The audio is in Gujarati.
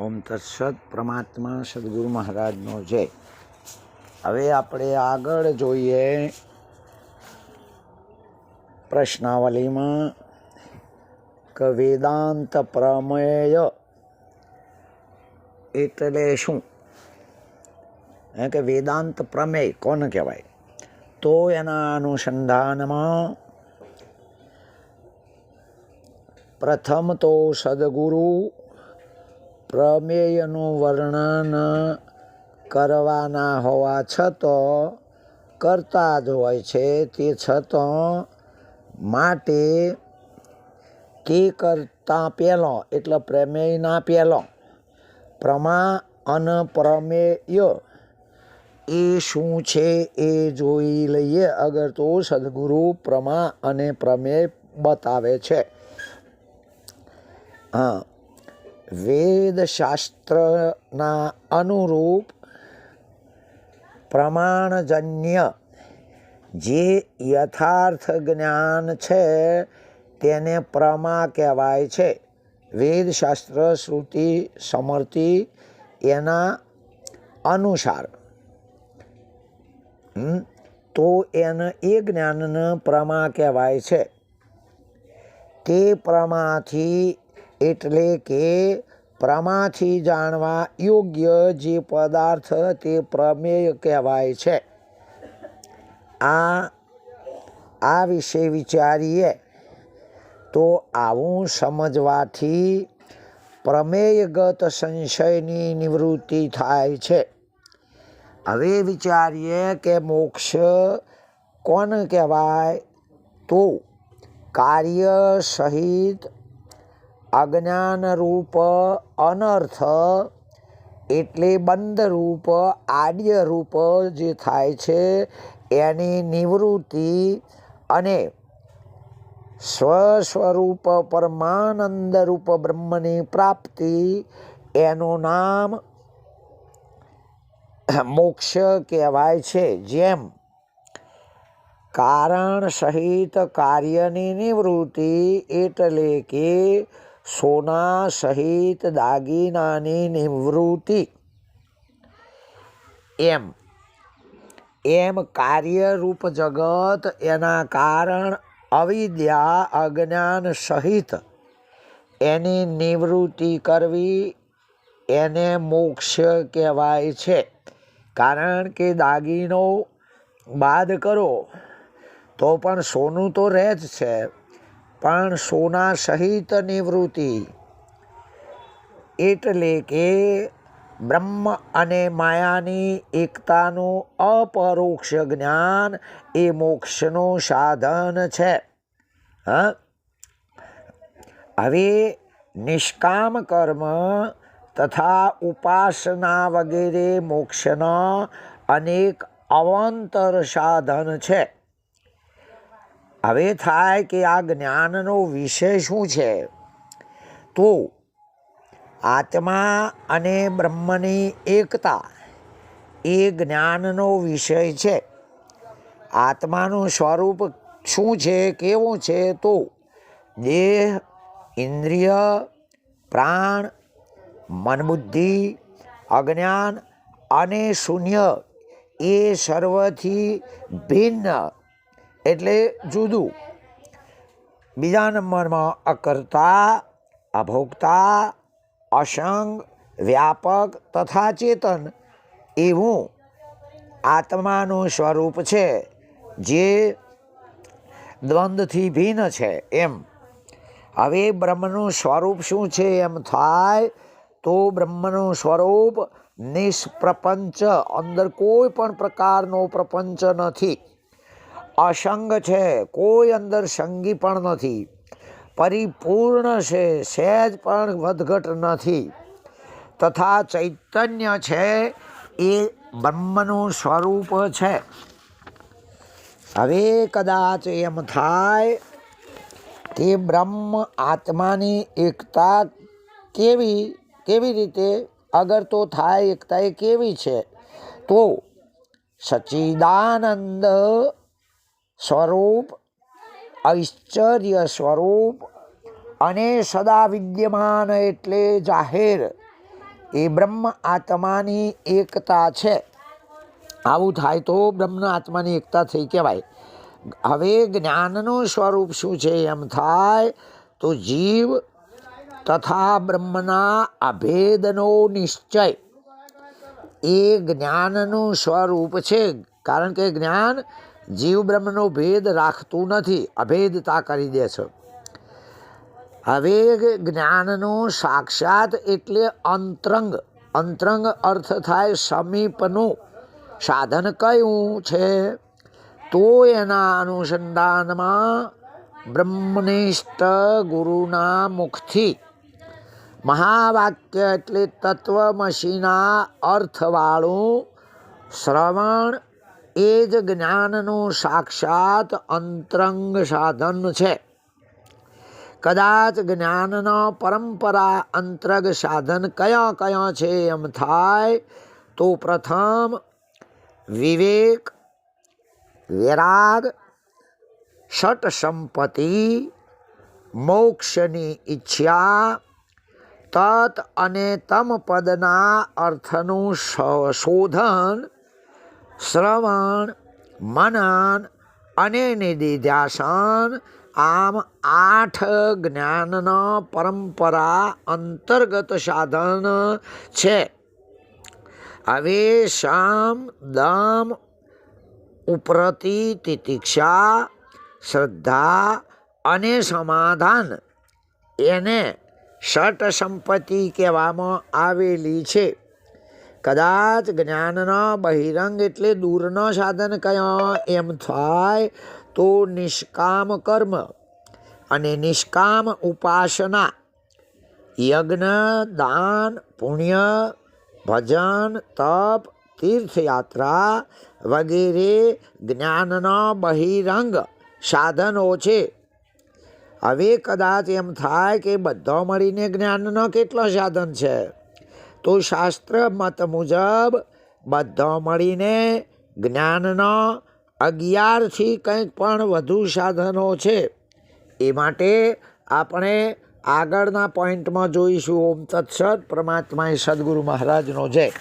ઓમ તત્સદ પરમાત્મા સદગુરુ મહારાજનો જય. હવે આપણે આગળ જોઈએ પ્રશ્નાવલીમાં કે વેદાંત પ્રમેય એટલે શું? એ કે વેદાંત પ્રમેય કોને કહેવાય? તો એના અનુસંધાનમાં પ્રથમ તો સદગુરુ પ્રમેયનું વર્ણન કરવાના હોવા છતાં કરતા જ હોય છે. તે છતાં માટે તે કરતા પહેલો, એટલે પ્રમેયના પહેલો. પ્રમા અને પ્રમેય એ શું છે એ જોઈ લઈએ. અગર તો સદગુરુ પ્રમા અને પ્રમેય બતાવે છે. હા વેદશાસ્ત્રના અનુરૂપ પ્રમાણજન્ય જે યથાર્થ જ્ઞાન છે, તેને પ્રમા કહેવાય છે. વેદશાસ્ત્ર, શ્રુતિ સમર્થિ એના અનુસાર. તો એને એ જ્ઞાનને પ્રમા કહેવાય છે. તે પ્રમાથી એટલે કે પ્રમાથી જાણવા યોગ્ય જે પદાર્થ તે પ્રમેય કહેવાય છે. આ આ વિશે વિચારીએ તો આવું સમજવાથી પ્રમેયગત સંશયની નિવૃત્તિ થાય છે. હવે વિચારીએ કે મોક્ષ કોણ કહેવાય? તો કાર્ય સહિત અજ્ઞાનરૂપ અનર્થ એટલે બંધરૂપ, આડ્યરૂપ જે થાય છે, એની નિવૃત્તિ અને સ્વસ્વરૂપ પરમાનંદરૂપ બ્રહ્મની પ્રાપ્તિ, એનું નામ મોક્ષ કહેવાય છે. જેમ કારણ સહિત કાર્યની નિવૃત્તિ એટલે કે સોના સહિત દાગીનાની નિવૃત્તિ. એમ એમ કાર્યરૂપ જગત એના કારણ અવિદ્યા અજ્ઞાન સહિત. એની નિવૃત્તિ કરવી એને મોક્ષ કહેવાય છે. કારણ કે દાગીનો બાદ કરો, તો પણ સોનું તો રહે જ છે. પણ સોના સહિત નિવૃત્તિ. એટલે કે બ્રહ્મ અને માયાની એકતાનું અપરોક્ષ જ્ઞાન એ મોક્ષનું સાધન છે. હવે નિષ્કામ કર્મ તથા ઉપાસના વગેરે મોક્ષના અનેક અવાંતર સાધન છે. હવે થાય કે આ જ્ઞાનનો વિષય શું છે? તો આત્મા અને બ્રહ્મની એકતા એ જ્ઞાનનો વિષય છે. આત્માનું સ્વરૂપ શું છે, કેવું છે? તો દેહ, ઇન્દ્રિય, પ્રાણ, મનબુદ્ધિ, અજ્ઞાન અને શૂન્ય એ સર્વથી ભિન્ન એટલે જુદું. બીજા નંબરમાં અકર્તા, અભોક્તા, અસંગ, વ્યાપક તથા ચેતન. એવું આત્માનું સ્વરૂપ છે, જે દ્વંદ્વથી ભિન્ન છે એમ. હવે બ્રહ્મનું સ્વરૂપ શું છે એમ થાય, તો બ્રહ્મનું સ્વરૂપ નિષ્પ્રપંચ, અંદર કોઈ પણ પ્રકારનો પ્રપંચ નથી. અસંગ છે, કોઈ અંદર સંગી પણ નથી. પરિપૂર્ણ છે, સહેજ પણ વધઘટ નથી. તથા ચૈતન્ય છે, એ બ્રહ્મનું સ્વરૂપ છે. હવે કદાચ એમ થાય કે બ્રહ્મ આત્માની એકતા કેવી કેવી રીતે? અગર તો થાય એકતા એ કેવી છે? તો સચ્ચિદાનંદ સ્વરૂપ ઐશ્ચર્ય સ્વરૂપ અને સદા વિદ્યમાન એટલે જાહેર. એ બ્રહ્મ આત્માની એકતા છે. આવું થાય તો બ્રહ્મ આત્માની એકતા થઈ કહેવાય. હવે જ્ઞાનનું સ્વરૂપ શું છે એમ થાય તો જીવ તથા બ્રહ્મના અભેદનો નિશ્ચય. એ જ્ઞાનનું સ્વરૂપ છે. કારણ કે જ્ઞાન જીવ બ્રહ્મનો ભેદ રાખતું નથી, અભેદતા કરી દે છે. હવે જ્ઞાનનું સાક્ષાત એટલે અંતરંગ. અંતરંગ અર્થ થાય સમીપનું. સાધન કયું છે? તો એના અનુસંધાનમાં બ્રહ્મનિષ્ઠ ગુરુના મુખથી. મહાવાક્ય એટલે તત્વમસીના અર્થવાળું શ્રવણ એ જ જ્ઞાનનું સાક્ષાત અંતરંગ સાધન છે. કદાચ જ્ઞાનનો પરંપરા અંતરગ સાધન કયા કયા છે એમ થાય, તો પ્રથમ વિવેક, વિરાગ ષટ સંપત્તિ મોક્ષની ઈચ્છા, તત અને તમ પદના અર્થનું શોધન શ્રવણ, મનન અને નિધિધ્યાસન આમ આઠ જ્ઞાનના પરંપરા અંતર્ગત સાધન છે. હવે શામ દમ ઉપરતિ તિતિક્ષા શ્રદ્ધા અને સમાધાન એને ષટ સંપત્તિ કહેવામાં આવેલી છે. કદાચ જ્ઞાનનો બહિરંગ એટલે દૂરનો સાધન કયો? એમ થાય તો નિષ્કામ કર્મ અને નિષ્કામ ઉપાસના. યજ્ઞ, દાન, પુણ્ય, ભજન, તપ, તીર્થયાત્રા વગેરે જ્ઞાનનો બહિરંગ સાધનો છે. હવે કદાચ એમ થાય કે બધો મળીને જ્ઞાનનો કેટલો સાધન છે? તો શાસ્ત્ર મત મુજબ બધો મળીને જ્ઞાનનો અગિયારથી કંઈક પણ વધુ સાધનો છે. એ માટે આપણે આગળના પોઈન્ટમાં જોઈશું. ઓમ તત્સદ પરમાત્માએ સદગુરુ મહારાજનો જય.